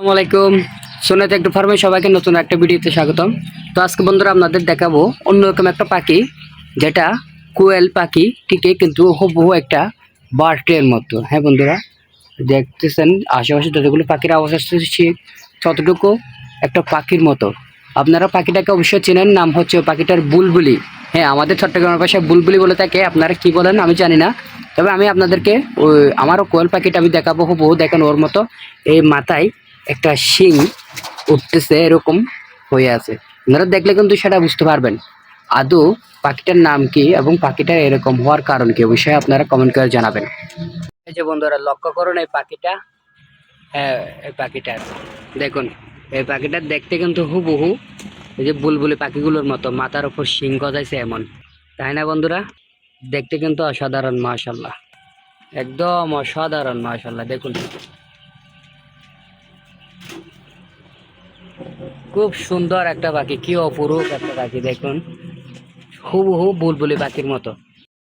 আসসালামু আলাইকুম। সোনাতে একটু ফার্মে সবাইকে নতুন একটা ভিডিওতে স্বাগতম। তো আজকে বন্ধুরা আপনাদের দেখাবো অন্যরকম একটা পাখি, যেটা কোয়েল পাখি ঠিকই কিন্তু হুবহু একটা বার্ডের মতো। হ্যাঁ বন্ধুরা, দেখতেছেন আশেপাশে যতগুলো পাখির আওয়াজ আসছে ততটুকু একটা পাখির মতো। আপনারা পাখিটাকে অবশ্যই চেনেন, নাম হচ্ছে পাখিটার বুলবুলি। হ্যাঁ আমাদের চট্টগ্রামের ভাষায় বুলবুলি বলে থাকে, আপনারা কি বলেন আমি জানি না। তবে আমি আপনাদেরকে ওই, আমারও কোয়েল পাখিটা আমি দেখাবো, হুবহু দেখেন ওর মতো এই মাথায়। একটা শিং উঠতেছে এরকম হয়ে আছে। আপনারা দেখলে কিন্তু সেটা বুঝতে পারবেন। আদৌ পাখিটার নাম কি এবং পাখিটার এরকম হওয়ার কারণ কি অবশ্যই আপনারা কমেন্ট করে জানাবেন। এই যে বন্ধুরা, লক্ষ্য করুন এই পাখিটা। হ্যাঁ এই পাখিটা দেখুন, এই পাখিটা দেখতে কিন্তু হুবহু এই যে বুলবুলি পাখিগুলোর মতো, মাথার উপর শিং গজাইছে এমন। তাই না বন্ধুরা? দেখতে কিন্তু অসাধারণ মাশাল্লাহ একদম অসাধারণ মাশাল্লাহ দেখুন। খুব সুন্দর একটা পাখি কি অপরূপ একটা পাখি দেখুন। হুবহু বুলবুলি পাখির মতো।